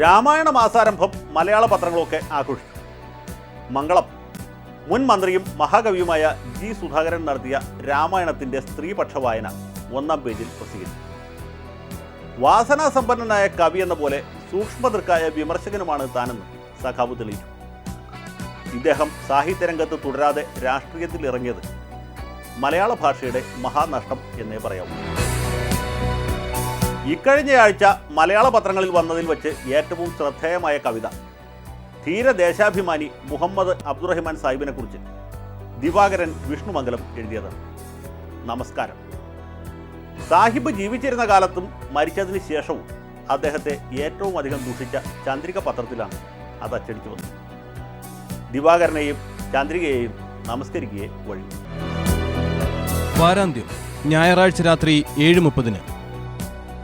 രാമായണ മാസാരംഭം മലയാള പത്രങ്ങളൊക്കെ ആഘോഷിച്ചു. മംഗളം. മുൻ മന്ത്രിയും മഹാകവിയുമായ ജി സുധാകരൻ നടത്തിയ രാമായണത്തിന്റെ സ്ത്രീപക്ഷ വായന ഒന്നാം പേജിൽ പ്രസിദ്ധീകരിച്ചു. വാസനാസമ്പന്നനായ കവി എന്ന പോലെ സൂക്ഷ്മതൃക്കായ വിമർശകനുമാണ് താനെന്ന് സഖാവ് തെളിയിച്ചു. ഇദ്ദേഹം സാഹിത്യരംഗത്ത് തുടരാതെ രാഷ്ട്രീയത്തിൽ ഇറങ്ങിയത് മലയാള ഭാഷയുടെ മഹാനഷ്ടം എന്നേ പറയാവൂ. ഇക്കഴിഞ്ഞയാഴ്ച മലയാള പത്രങ്ങളിൽ വന്നതിൽ വെച്ച് ഏറ്റവും ശ്രദ്ധേയമായ കവിത. ധീര ദേശാഭിമാനി മുഹമ്മദ് അബ്ദുറഹിമാൻ സാഹിബിനെ കുറിച്ച് ദിവാകരൻ വിഷ്ണുമംഗലം എഴുതിയതാണ് നമസ്കാരം. സാഹിബ് ജീവിച്ചിരുന്ന കാലത്തും മരിച്ചതിന് ശേഷവും അദ്ദേഹത്തെ ഏറ്റവും അധികം ദൂഷിച്ച ചന്ദ്രിക പത്രത്തിലാണ് അത് അച്ചടിച്ചു വന്നത്. ദിവാകരനെയും ചന്ദ്രികയെയും നമസ്കരിക്കുകയെ വഴി. വാരാന്ത്യം. ഞായറാഴ്ച രാത്രി ഏഴ് മുപ്പതിന്.